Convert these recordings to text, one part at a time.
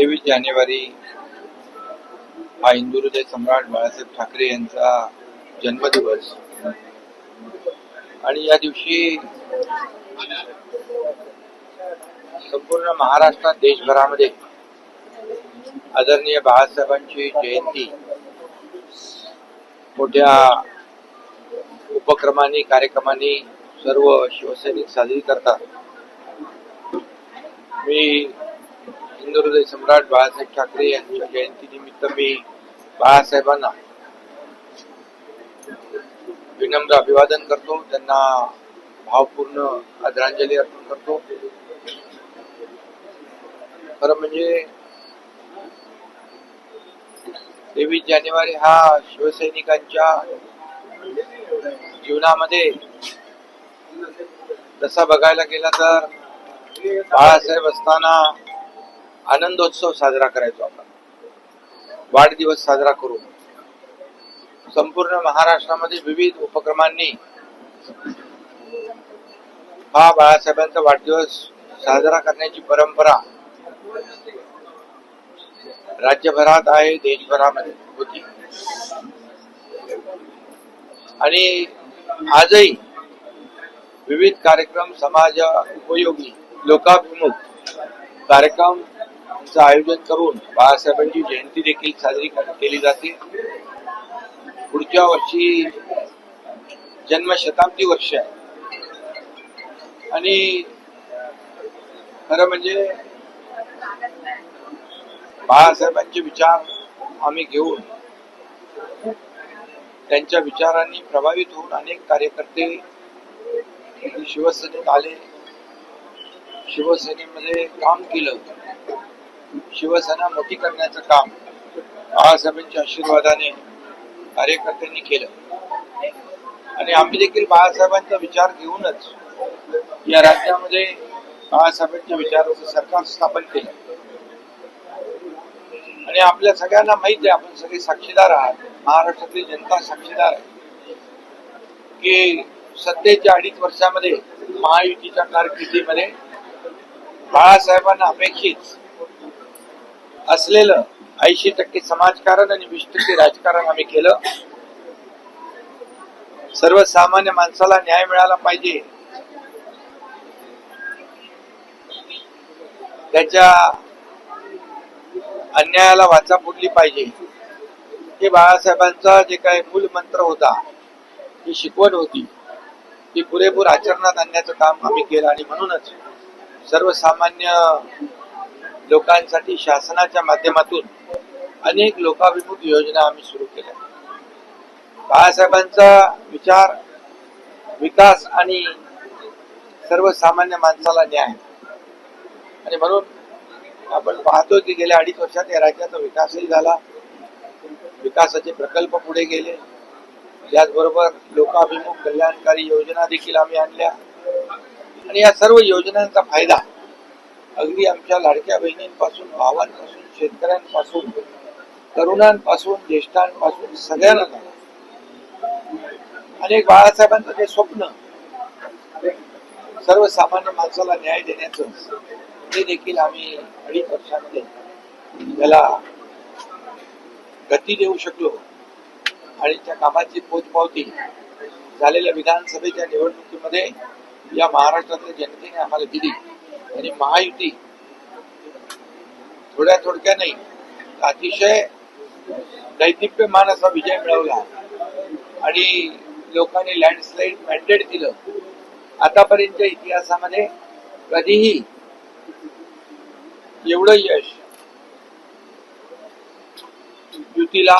तेवीस जानेवारी हा हिंदू हृदय सम्राट बाळासाहेब ठाकरे यांचा जन्मदिवस. आणि या दिवशी संपूर्ण महाराष्ट्रात देशभरामध्ये आदरणीय बाळासाहेबांची जयंती मोठ्या उपक्रमांनी कार्यक्रमांनी सर्व शिवसैनिक साजरी करतात. मी हिंदुहृदय सम्राट बाळासाहेब ठाकरे यांच्या जयंतीनिमित्त मी बाळासाहेबांना विनम्र अभिवादन करतो. त्यांना भावपूर्ण आदरांजली अर्पण करतो. खरं म्हणजे तेवीस जानेवारी हा शिवसैनिकांच्या जीवनामध्ये तसा बघायला गेला तर बाळासाहेब असताना आनंदोत्सव साजरा करायचो आपण. वाढदिवस साजरा करू. संपूर्ण महाराष्ट्रामध्ये विविध उपक्रमांनी हा बाळासाहेबांचा वाढदिवस साजरा करण्याची परंपरा राज्यभरात आहे देशभरामध्ये होती. आणि आजही विविध कार्यक्रम समाज उपयोगी लोकाभिमुख कार्यक्रम आयोजन करून बाळासाहेबांची जयंती देखील साजरी केली जाते. पुढच्या वर्षी जन्मशताब्दी वर्ष आहे. आणि खरं म्हणजे बाळासाहेबांचे विचार आम्ही घेऊन त्यांच्या विचारांनी प्रभावित होऊन अनेक कार्यकर्ते शिवसेनेत आले. शिवसेनेमध्ये काम केलं. शिवसेना मोठी करण्याचं काम बाळासाहेबांच्या आशीर्वादाने कार्यकर्त्यांनी केलं. आणि आम्ही देखील बाळासाहेबांचा विचार घेऊनच या राज्यामध्ये बाळासाहेबांच्या विचाराचं सरकार स्थापन केलं. आणि आपल्या सगळ्यांना माहीत आहे आपण सगळे साक्षीदार आहात महाराष्ट्रातली जनता साक्षीदार आहे. की सत्तेच्या अडीच वर्षामध्ये महायुतीच्या कारकिर्दीमध्ये बाळासाहेबांना अपेक्षित असलेलं ऐंशी टक्के समाजकारण आणि वीस टक्के राजकारण आम्ही केलं. सर्वसामान्य माणसाला न्याय मिळाला पाहिजे. त्याच्या अन्यायाला वाचा फुटली पाहिजे. हे बाळासाहेबांचा जे काही मूल मंत्र होता ही शिकवण होती. ती पुरेपूर आचरणात आणण्याचं काम आम्ही केलं आणि म्हणूनच सर्वसामान्य लोकांसाठी शासनाच्या माध्यमातून अनेक लोकाभिमुख योजना आम्ही सुरू केल्या. बाळासाहेबांचा विचार विकास आणि सर्वसामान्य माणसाला न्याय. आणि म्हणून आपण पाहतो की गेल्या अडीच वर्षात या राज्याचा विकासही झाला. विकासाचे प्रकल्प पुढे गेले. याचबरोबर लोकाभिमुख कल्याणकारी योजना देखील आम्ही आणल्या. आणि या सर्व योजनांचा फायदा अगदी आमच्या लाडक्या बहिणींपासून भावांपासून शेतकऱ्यांपासून तरुणांपासून ज्येष्ठांपासून सगळ्यांना झाला. आणि बाळासाहेबांचं जे स्वप्न सर्वसामान्य माणसाला न्याय देण्याचं ते देखील आम्ही अडीच वर्षामध्ये त्याला गती देऊ शकलो. आणि त्या कामाची पोचपावती झालेल्या विधानसभेच्या निवडणुकीमध्ये या महाराष्ट्रातल्या जनतेने आम्हाला दिली. आणि महायुती. थोड्या थोडक्या नाही अतिशय दैदिप्यमान असा विजय मिळवला. आणि लोकांनी लँडस्लाईड मॅन्डेट दिलं. आतापर्यंतच्या इतिहासामध्ये कधीही एवढं यश युतीला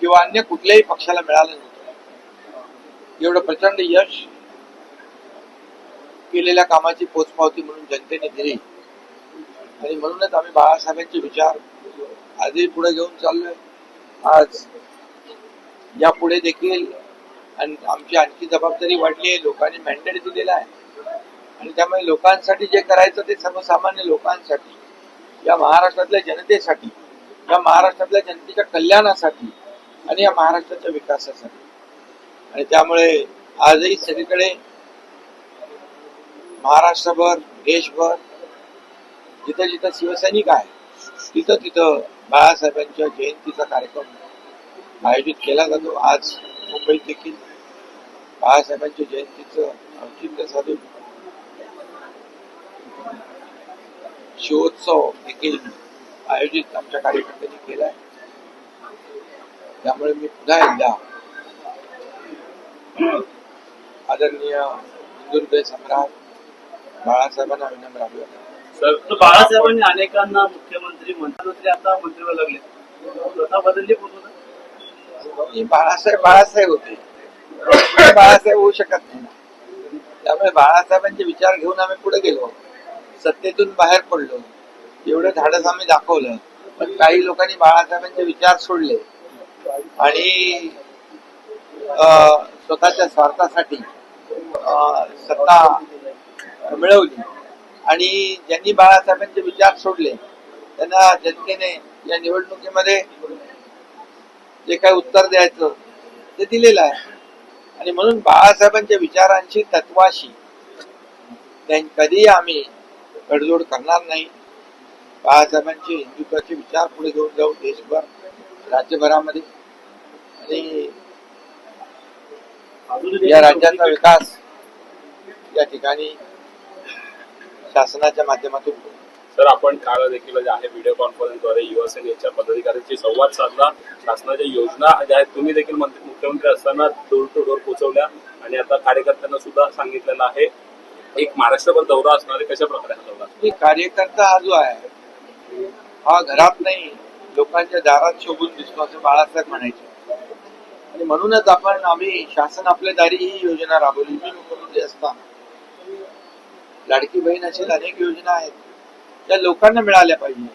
किंवा अन्य कुठल्याही पक्षाला मिळालं नव्हतं. एवढं प्रचंड यश केलेल्या कामाची पोचपावती म्हणून जनतेने दिली. आणि म्हणूनच आम्ही बाळासाहेबांचे विचार आजही पुढे घेऊन चाललोय. आज यापुढे देखील आणि आमची आणखी जबाबदारी वाढली आहे. लोकांनी मॅन्डेट दिलेला आहे. आणि त्यामुळे लोकांसाठी जे करायचं ते सर्वसामान्य लोकांसाठी या महाराष्ट्रातल्या जनतेसाठी या महाराष्ट्रातल्या जनतेच्या कल्याणासाठी आणि या महाराष्ट्राच्या विकासासाठी. आणि त्यामुळे आजही सगळीकडे महाराष्ट्रभर देशभर जिथं जिथं शिवसैनिक आहे तिथं तिथं बाळासाहेबांच्या जयंतीचा कार्यक्रम आयोजित केला जातो. आज मुंबईत देखील बाळासाहेबांच्या जयंतीचं औचित्य साधून शिवोत्सव देखील आयोजित आमच्या कार्यकर्त्यांनी केलाय. त्यामुळे मी पुन्हा एकदा आदरणीय हिंदुहृदय सम्राट बाळासाहेबांना विनम्र अभिवादन सर बाळासाहेबांनी अनेकांना मुख्यमंत्री मंत्री आता मंत्री लागले. प्रथा बदलली पूर्ण? की बाळासाहेब बाळासाहेब होते. बाळासाहेब होऊ शकत नाही. त्यामुळे बाळासाहेबांचे विचार घेऊन आम्ही पुढे गेलो. सत्तेतून बाहेर पडलो. एवढं धाडस आम्ही दाखवलं. पण काही लोकांनी बाळासाहेबांचे विचार सोडले. आणि अं, स्वतःच्या स्वार्थासाठी सत्ता मिळवली. आणि ज्यांनी बाळासाहेबांचे विचार सोडले त्यांना जनतेने या निवडणुकीमध्ये जे काही उत्तर द्यायचं ते दिलेलं आहे. आणि म्हणून बाळासाहेबांच्या विचारांशी तत्वाशी त्यां- कधीही आम्ही तडजोड करणार नाही. बाळासाहेबांचे हिंदुत्वाचे विचार पुढे घेऊन जाऊ देशभर राज्यभरामध्ये. आणि या राज्याचा विकास या ठिकाणी शासनाच्या माध्यमातून. सर आपण काल देखील जे आहे व्हिडिओ कॉन्फरन्सद्वारे युवासेनेच्या पदाधिकाऱ्यांशी संवाद साधला. शासनाच्या योजना ज्या आहेत तुम्ही देखील मंत्री- मुख्यमंत्री असताना डोर टू डोर पोहोचवल्या आणि आता कार्यकर्त्यांना सुद्धा सांगितलेलं आहे. एक महाराष्ट्रभर दौरा असणार आहे कशा प्रकारे हा दौरा कार्यकर्ता हा जो आहे हा घरात नाही लोकांच्या दारात शोभून दिसतो असं बाळासाहेब म्हणायचे. आणि म्हणूनच आपण आम्ही शासन आपल्या दारी ही योजना राबवली. मी मुख्यमंत्री असताना लाडकी बहीण असेल अनेक योजना आहेत. त्या लोकांना मिळाल्या पाहिजे.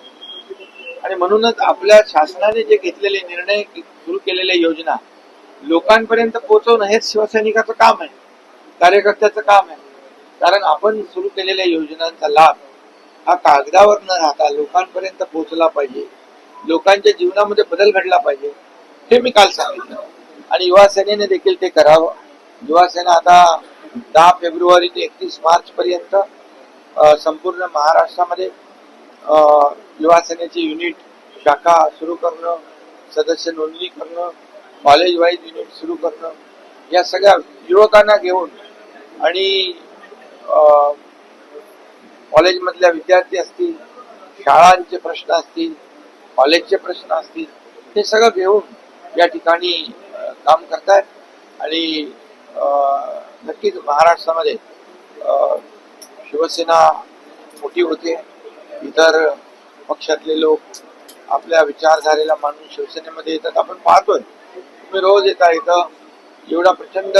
आणि म्हणूनच आपल्या शासनाने जे घेतलेले निर्णय सुरू केलेल्या योजना लोकांपर्यंत पोहोचवणं हेच शिवसैनिकाचं काम आहे. कार्यकर्त्याचं काम आहे. कारण आपण सुरू केलेल्या योजनांचा लाभ हा कागदावर न राहता लोकांपर्यंत पोहोचला पाहिजे. लोकांच्या जीवनामध्ये बदल घडला पाहिजे. हे मी काल सांगितलं. आणि युवा सेनेने देखील ते करावं. युवा सेना आता दहा फेब्रुवारी ते एकतीस मार्च पर्यंत संपूर्ण महाराष्ट्रामध्ये युवा सेनेची युनिट शाखा सुरू करणं सदस्य नोंदणी करणं कॉलेज वाईज युनिट सुरू करणं या सगळ्या युवकांना घेऊन आणि कॉलेजमधल्या विद्यार्थी असतील शाळांचे प्रश्न असतील कॉलेजचे प्रश्न असतील हे सगळं घेऊन या ठिकाणी काम करतायत. आणि नक्कीच महाराष्ट्रामध्ये शिवसेना मोठी होते. इतर पक्षातले लोक आपल्या विचारधारेला मानून शिवसेनेमध्ये येतात. आपण पाहतोय तुम्ही रोज येता इथं एवढा प्रचंड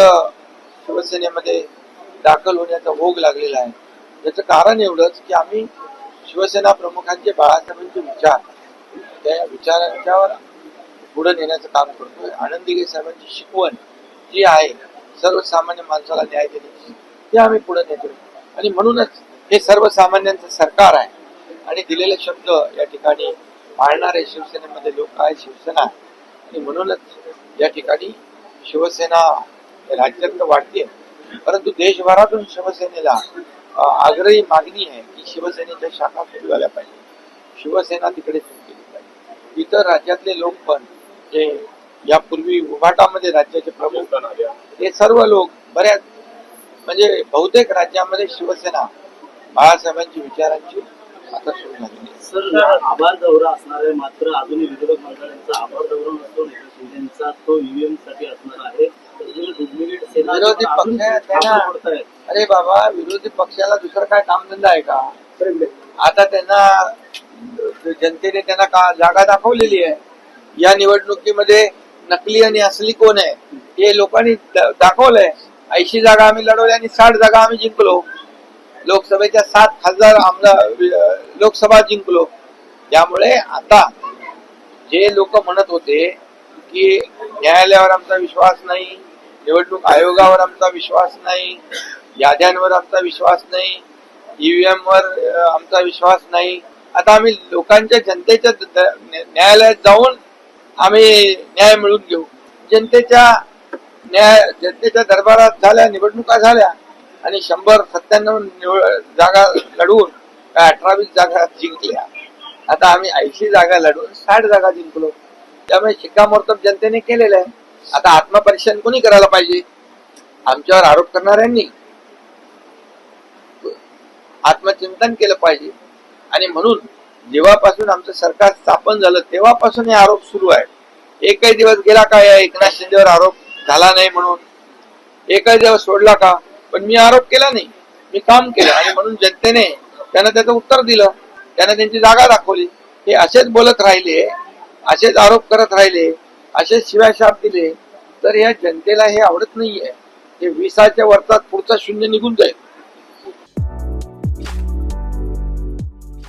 शिवसेनेमध्ये दाखल होण्याचा भोग लागलेला आहे. याचं कारण एवढंच की आम्ही शिवसेना प्रमुखांचे बाळासाहेबांचे विचार त्या विचारांच्यावर पुढे नेण्याचं काम करतोय. आनंदी साहेबांची शिकवण जी आहे सर्वसामान्य माणसाला न्याय देण्याची ती आम्ही पुढे नेतो. आणि म्हणूनच हे सर्वसामान्यांचं सरकार आहे. आणि दिलेले शब्द या ठिकाणी पाळणारे शिवसेनेमध्ये लोक आहे शिवसेना आहे. आणि म्हणूनच या ठिकाणी शिवसेना राज्यात तर वाढते परंतु देशभरातून शिवसेनेला आग्रही मागणी आहे की शिवसेनेच्या शाखा सुरू झाल्या पाहिजे. शिवसेना तिकडे सुरू केली पाहिजे. इतर राज्यातले लोक पण जे यापूर्वी उभाटामध्ये राज्याचे प्रमुख हे सर्व लोक बऱ्याच म्हणजे बहुतेक राज्यामध्ये शिवसेना बाळासाहेबांची विचारांची आता सुरू आहे सर आभार दौरा असणार आहे. मात्र अजूनही विरोधक मंडळांचा आभार दौरा नसतो. तो ईव्हीएमसाठी असणार आहे. विरोधी पक्ष. अरे बाबा विरोधी पक्षाला दुसरं काय कामधंदा आहे का? आता त्यांना जनतेने त्यांना का जागा दाखवलेली आहे? या निवडणुकीमध्ये नकली आणि असली कोण आहे? हे लोकांनी दाखवलंय. ऐंशी जागा आम्ही लढवल्या आणि साठ जागा आम्ही जिंकलो. लोकसभेच्या सात खासदार आमदार लोकसभा जिंकलो. त्यामुळे आता जे लोक म्हणत होते की न्यायालयावर आमचा विश्वास नाही निवडणूक आयोगावर आमचा विश्वास नाही याद्यांवर आमचा विश्वास नाही ईव्हीएम वर आमचा विश्वास नाही. आता आम्ही लोकांच्या जनतेच्या न्यायालयात जाऊन आम्ही न्याय मिळवून घेऊ. जनतेच्या न्याय जनतेच्या दरबारात झाल्या निवडणुका झाल्या आणि शंभर सत्त्याण्णव जागा लढवून काय अठरावीस जागा जिंकल्या. आता आम्ही ऐंशी जागा लढून साठ जागा जिंकलो. त्यामुळे शिक्कामोर्तब जनतेने केलेलं आहे. आता आत्मपरीक्षण कोणी करायला पाहिजे? आमच्यावर आरोप करणाऱ्यांनी. आत्मचिंतन केलं पाहिजे. आणि म्हणून जेव्हापासून आमचं सरकार स्थापन झालं तेव्हापासून हे आरोप सुरू आहे एकही दिवस गेला का या एकनाथ शिंदेवर आरोप झाला नाही म्हणून? एकही दिवस सोडला का? पण मी आरोप केला नाही. मी काम केलं आणि म्हणून जनतेने त्यांना त्याचं उत्तर दिलं. त्यांना त्यांची जागा दाखवली. हे असेच बोलत राहिले असेच आरोप करत राहिले असेच शिवाशाप दिले. तर या जनतेला हे आवडत नाहीये. हे विसाच्या वर्षात पुढचा शून्य निघून जाईल.